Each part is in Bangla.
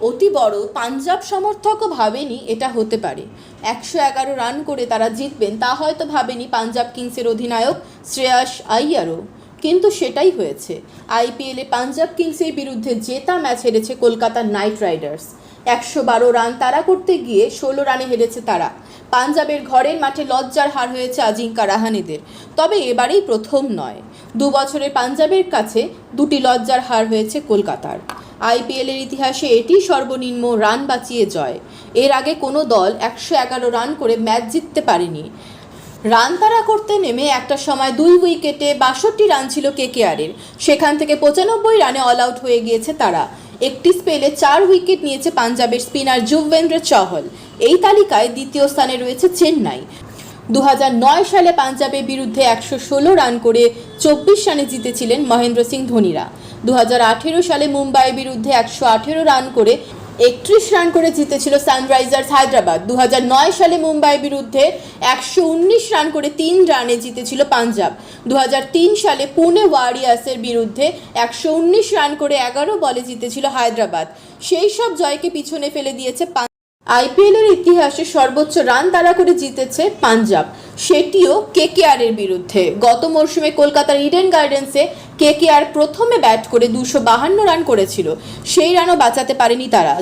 অতি বড় পাঞ্জাব সমর্থকও ভাবেনি এটা হতে পারে। একশো এগারো রান করে তারা জিতবেন, তা হয়তো ভাবেনি পাঞ্জাব কিংসের অধিনায়ক শ্রেয়াস আইয়ারও। কিন্তু সেটাই হয়েছে। আইপিএলে পাঞ্জাব কিংসের বিরুদ্ধে জেতা ম্যাচ হেরেছে কলকাতা নাইট রাইডার্স। একশো বারো রান তারা করতে গিয়ে ষোলো রানে হেরেছে তারা। পাঞ্জাবের ঘরের মাঠে লজ্জার হার হয়েছে আজিঙ্কা রাহানেদের। তবে এবারেই প্রথম নয়। দু বছরে পাঞ্জাবের কাছে দুটি লজ্জার হার হয়েছে কলকাতার। আইপিএলের ইতিহাসে এটি সর্বনিম্ন রান বাঁচিয়ে জয়। এর আগে কোনো দল একশো এগারো রান করে ম্যাচ জিততে পারেনি। রান তাড়া করতে নেমে একটা সময় দুই উইকেটে বাষট্টি রান ছিল কেকেআরের। সেখান থেকে পঁচানব্বই রানে অল আউট হয়ে গিয়েছে তারা। একটি স্পেলে চার উইকেট নিয়েছে পাঞ্জাবের স্পিনার যুভেন্দ্র চহল। এই তালিকায় দ্বিতীয় স্থানে রয়েছে চেন্নাই। দু সালে পাঞ্জাবের বিরুদ্ধে একশো ষোলো রান করে চব্বিশ রানে জিতেছিলেন মহেন্দ্র সিং ধোনিরা। দু হাজার আঠেরো সালে মুম্বাইয়ের বিরুদ্ধে একশো আঠেরো রান করে একত্রিশ রান করে জিতেছিল সানরাইজার্স হায়দ্রাবাদ। দু সালে মুম্বাইয়ের বিরুদ্ধে একশো উনিশ রান করে তিন রানে জিতেছিল পাঞ্জাব। দু হাজার তিন সালে পুনে ওয়ারিয়ার্সের বিরুদ্ধে একশো উনিশ রান করে এগারো বলে জিতেছিল হায়দ্রাবাদ। সেই সব জয়কে পিছনে ফেলে দিয়েছে আইপিএলের ইতিহাসে সর্বোচ্চ রান তাড়া করে জিতেছে পাঞ্জাব। সেটিও কেকেআর এর বিরুদ্ধে। গত মরশুমে কলকাতার ইডেন গার্ডেন্সে কেকেআর প্রথমে ব্যাট করে দুশো বাহান্ন রান করেছিল। সেই রানও বাঁচাতে পারেনি তারা।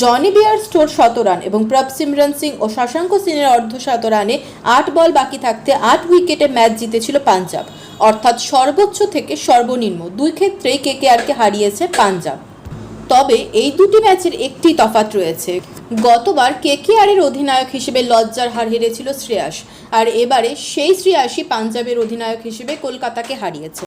জনি বিয়ার স্টোর শত রান এবং প্রভ সিমরন সিং ও শশাঙ্ক সিংয়ের অর্ধশত রানে আট বল বাকি থাকতে আট উইকেটে ম্যাচ জিতেছিল পাঞ্জাব। অর্থাৎ সর্বোচ্চ থেকে সর্বনিম্ন দুই ক্ষেত্রেই কেকেআরকে হারিয়েছে পাঞ্জাব। তবে এই দুটি ম্যাচের একটি তফাত রয়েছে। গতবার কেকেআরের অধিনায়ক হিসেবে লজ্জার হার হেরেছিল শ্রেয়াস, আর এবারে সেই শ্রেয়াসই পাঞ্জাবের অধিনায়ক হিসেবে কলকাতাকে হারিয়েছে।